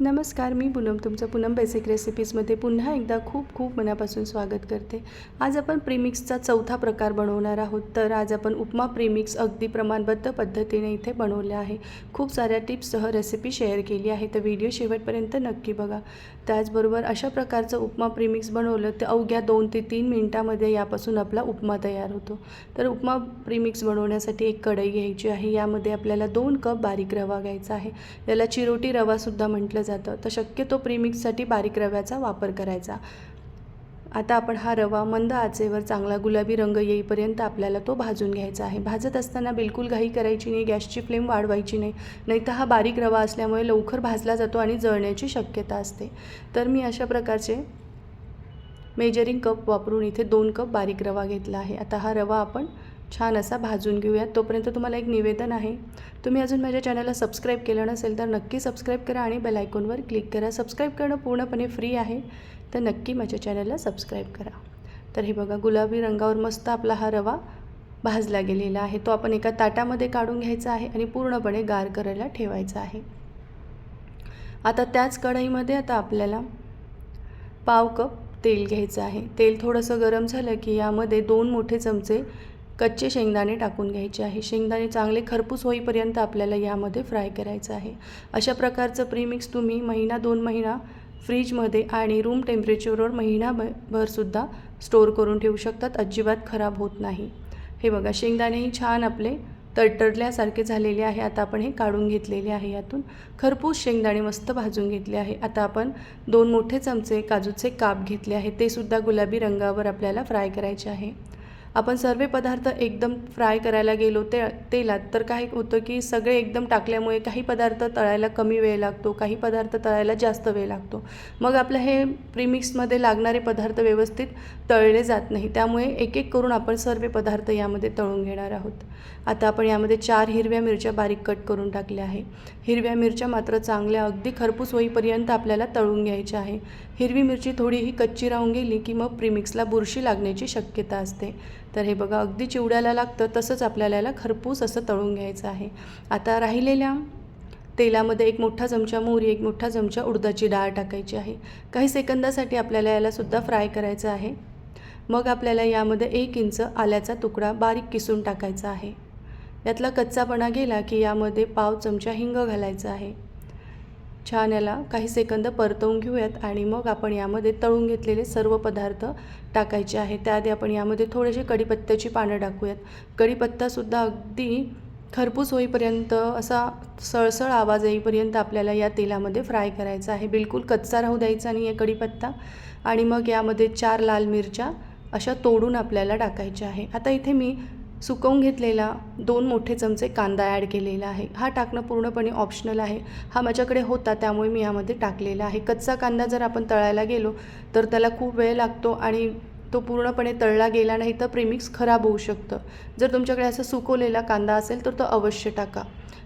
नमस्कार मी पूनम तुमचं पूनम बेसिक रेसिपीजमध्ये पुन्हा एकदा खूप खूप मनापासून स्वागत करते. आज आपण प्रीमिक्सचा चौथा प्रकार बनवणार आहोत. तर आज आपण उपमा प्रीमिक्स अगदी प्रमाणबद्ध पद्धतीने इथे बनवले आहे. खूप साऱ्या टिप्ससह रेसिपी शेअर केली आहे. तर व्हिडिओ शेवटपर्यंत नक्की बघा. त्याचबरोबर अशा प्रकारचं उपमा प्रीमिक्स बनवलं तर अवघ्या दोन ते तीन मिनटामध्ये यापासून आपला उपमा तयार होतो. तर उपमा प्रीमिक्स बनवण्यासाठी एक कढई घ्यायची आहे. यामध्ये आपल्याला दोन कप बारीक रवा घ्यायचा आहे. याला चिरोटी रवासुद्धा म्हटलं जातं. तर शक्यतो प्रीमिक्ससाठी बारीक रव्याचा वापर करायचा. आता आपण हा रवा मंद आचेवर चांगला गुलाबी रंग येईपर्यंत आपल्याला तो भाजून घ्यायचा आहे. भाजत असताना बिलकुल घाई करायची नाही गॅसची फ्लेम वाढवायची नाही. नाही तर हा बारीक रवा असल्यामुळे लवकर भाजला जातो आणि जळण्याची शक्यता असते. तर मी अशा प्रकारचे मेजरिंग कप वापरून इथे दोन कप बारीक रवा घेतला आहे. आता हा रवा आपण छान असा भाजून घेऊयात तोपर्यंत तुम्हाला एक निवेदन आहे. तुम्ही अजून माझ्या चॅनलला सबस्क्राईब केलं नसेल तर नक्की सबस्क्राईब करा आणि बेल आयकॉनवर क्लिक करा. सबस्क्राईब करणं पूर्णपणे फ्री आहे. तर नक्की माझ्या चॅनलला सबस्क्राईब करा. तर हे बघा गुलाबी रंगावर मस्त आपला हा रवा भाजला गेलेला आहे. तो आपण एका ताटामध्ये काढून घ्यायचा आहे आणि पूर्णपणे गार करायला ठेवायचा आहे. आता त्याच कढईमध्ये आता आपल्याला पाव कप तेल घ्यायचं आहे. तेल थोडंसं गरम झालं की यामध्ये दोन मोठे चमचे कच्चे शेंगदाणे टाकून घ्यायचे आहे. शेंगदाणे चांगले खरपूस होईपर्यंत आपल्याला यामध्ये फ्राय करायचं आहे. अशा प्रकारचं प्रीमिक्स तुम्ही महिना दोन महिना फ्रीजमध्ये आणि रूम टेम्परेचरवर महिनाभरसुद्धा स्टोअर करून ठेवू शकतात. अजिबात खराब होत नाही. हे बघा शेंगदाणेही छान आपले तडतडल्यासारखे झालेले आहे. आता आपण हे काढून घेतलेले आहे यातून. खरपूस शेंगदाणे मस्त भाजून घेतले आहे. आता आपण दोन मोठे चमचे काजूचे काप घेतले आहे. ते सुद्धा गुलाबी रंगावर आपल्याला फ्राय करायचे आहे. आपण सर्व पदार्थ एकदम फ्राय करायला गेलो ते तेलात तर काय होतं की सगळे एकदम टाकल्यामुळे काही पदार्थ तळायला कमी वेळ लागतो काही पदार्थ तळायला जास्त वेळ लागतो. मग आपलं हे प्रीमिक्समध्ये लागणारे पदार्थ व्यवस्थित तळले जात नाही त्यामुळे एक एक करून आपण सर्व पदार्थ यामध्ये तळून घेणार आहोत. आता आपण यामध्ये चार हिरव्या मिरच्या बारीक कट करून टाकल्या आहे. हिरव्या मिरच्या मात्र चांगल्या अगदी खरपूस होईपर्यंत आपल्याला तळून घ्यायच्या आहे. हिरवी मिरची थोडीही कच्ची राहून गेली की मग प्रीमिक्सला बुरशी लागण्याची शक्यता असते. तर हे बघा अगदी चिवड्याला लागतं तसंच आपल्याला याला खरपूस असं तळून घ्यायचं आहे. आता राहिलेल्या तेलामध्ये एक मोठा चमचा मोहरी एक मोठा चमचा उडदाची डाळ टाकायची आहे. काही सेकंदासाठी आपल्याला यालासुद्धा फ्राय करायचं आहे. मग आपल्याला यामध्ये एक इंच आल्याचा तुकडा बारीक किसून टाकायचा आहे. यातला कच्चापणा गेला की यामध्ये पाव चमचा हिंग घालायचा आहे. छान याला काही सेकंद परतवून घेऊयात आणि मग आपण यामध्ये तळून घेतलेले सर्व पदार्थ टाकायचे आहे त्याआधी आपण यामध्ये थोडेसे कढीपत्त्याची पानं टाकूयात. कढीपत्तासुद्धा अगदी खरपूस होईपर्यंत असा सळसळ आवाज येईपर्यंत आपल्याला या तेलामध्ये फ्राय करायचा आहे. बिलकुल कच्चा राहू द्यायचा नाही आहे कढीपत्ता. आणि मग यामध्ये चार लाल मिरच्या अशा तोडून आपल्याला टाकायच्या आहे. आता इथे मी सुकवून घेतलेला दोन मोठे चमचे कांदा ॲड केलेला आहे. हा टाकणं पूर्णपणे ऑप्शनल आहे. हा माझ्याकडे होता त्यामुळे मी यामध्ये टाकलेला आहे. कच्चा कांदा जर आपण तळायला गेलो तर त्याला खूप वेळ लागतो आणि तो पूर्णपणे तळला गेला नाही तर प्रीमिक्स खराब होऊ शकतं. जर तुमच्याकडे असा सुकवलेला कांदा असेल तर तो अवश्य टाका.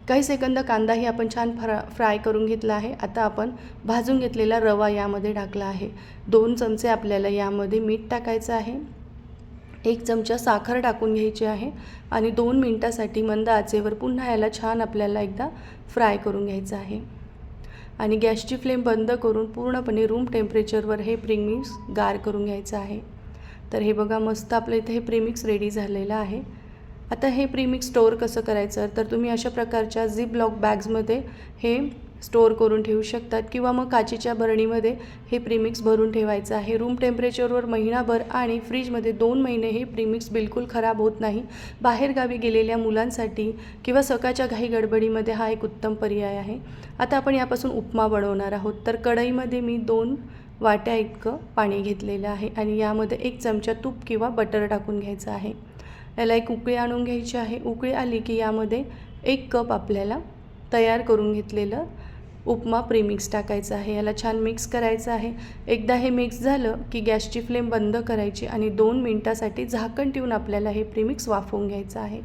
काही सेकंद कांदाही आपण छान फ्रा फ्राय करून घेतला आहे. आता आपण भाजून घेतलेला रवा यामध्ये टाकला आहे. दोन चमचे आपल्याला यामध्ये मीठ टाकायचं आहे. एक चमचा साखर टाकून घ्यायची आहे आणि दोन मिनटासाठी मंद आचेवर पुन्हा याला छान आपल्याला एकदा फ्राय करून घ्यायचं आहे. आणि गॅसची फ्लेम बंद करून पूर्णपणे रूम टेम्परेचरवर हे प्रीमिक्स गार करून घ्यायचं आहे. तर हे बघा मस्त आपलं इथे हे प्रीमिक्स रेडी झालेलं आहे. आता हे प्रीमिक्स स्टोअर कसं करायचं? तर तुम्ही अशा प्रकारच्या झिप ब्लॉक बॅग्समध्ये हे स्टोअर करून ठेवू शकतात किंवा मग काचेच्या बरणीमध्ये हे प्रीमिक्स भरून ठेवायचं आहे. रूम टेम्परेचरवर महिनाभर आणि फ्रीजमध्ये दोन महिने हे प्रीमिक्स बिलकुल खराब होत नाही. बाहेरगावी गेलेल्या मुलांसाठी किंवा सकाळच्या घाई गडबडीमध्ये हा एक उत्तम पर्याय आहे. आता आपण यापासून उपमा बनवणार आहोत. तर कढईमध्ये मी दोन वाट्या इतकं पाणी घेतलेलं आहे आणि यामध्ये एक चमचा तूप किंवा बटर टाकून घ्यायचं आहे. याला एक उकळी आणून घ्यायची आहे. उकळी आली की यामध्ये एक कप आपल्याला तयार करून घेतलेलं उपमा प्रीमिक्स टाकायचं आहे याला छान मिक्स करायचं आहे. एकदा हे मिक्स झालं की गॅसची फ्लेम बंद करायची आणि दोन मिनटासाठी झाकण ठेवून आपल्याला हे प्रीमिक्स वाफवून घ्यायचं आहे.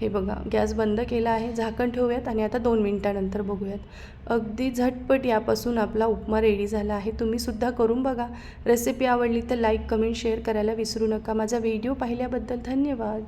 हे बघा गॅस बंद केला आहे झाकण ठेवूयात आणि आता दोन मिनटानंतर बघूयात. अगदी झटपट यापासून आपला उपमा रेडी झाला आहे. तुम्हीसुद्धा करून बघा. रेसिपी आवडली तर लाईक कमेंट शेअर करायला विसरू नका. माझा व्हिडिओ पाहिल्याबद्दल धन्यवाद.